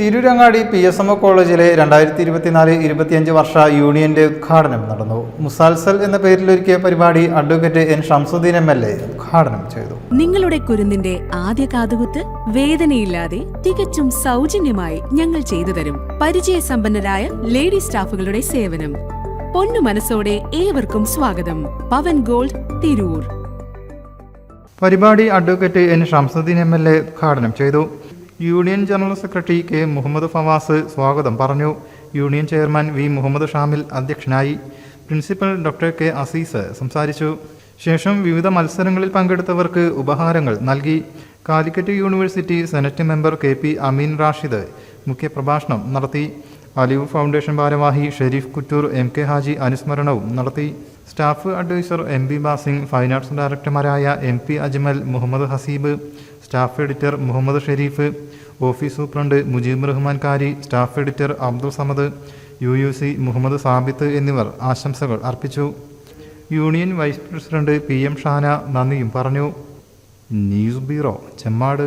Tirurangadi P S M O കോളേജിലെ രണ്ടായിരത്തി ഇരുപത്തിനാല് ഇരുപത്തിയഞ്ച് വർഷ യൂണിയന്റെ ഉദ്ഘാടനം നടന്നു. മുസാൽസൽ എന്ന പേരിലൊരുക്കിയ പരിപാടി advocate N Shamsudheen M L A ഉദ്ഘാടനം ചെയ്തു. നിങ്ങളുടെ കുരുന്നിന്റെ ആദ്യ കാതുകുത്ത് വേദനയില്ലാതെ തികച്ചും സൗജന്യമായി ഞങ്ങൾ ചെയ്തു തരും. പരിചയസമ്പന്നരായ ലേഡി സ്റ്റാഫുകളുടെ സേവനം. പൊന്നു മനസ്സോടെ ഏവർക്കും സ്വാഗതം. പവൻ ഗോൾഡ് തിരൂർ. പരിപാടി advocate N Shamsudheen M L A ഉദ്ഘാടനം ചെയ്തു. Union general secretary K Muhammad Fawaz സ്വാഗതം പറഞ്ഞു. Union chairman V Muhammad Shamil അധ്യക്ഷനായി. പ്രിൻസിപ്പൽ ഡോക്ടർ കെ അസീസ് സംസാരിച്ചു. ശേഷം വിവിധ മത്സരങ്ങളിൽ പങ്കെടുത്തവർക്ക് ഉപഹാരങ്ങൾ നൽകി. Calicut university senate member K P Ameen Rashid മുഖ്യപ്രഭാഷണം നടത്തി. അലിവ് ഫൗണ്ടേഷൻ ഭാരവാഹി ഷെരീഫ് കുറ്റൂർ എം കെ ഹാജി അനുസ്മരണവും നടത്തി. Staff adviser M B Basing fine arts ഡയറക്ടർമാരായ M P Ajmal Muhammad Haseeb staff editor Muhammad Sharif office superintendent Mujeeb Rahman Kari staff editor Abdul Samad U U C Muhammad Sabith എന്നിവർ ആശംസകൾ അർപ്പിച്ചു. Union vice president P M Shana നന്ദിയും പറഞ്ഞു. News bureau Chemmad.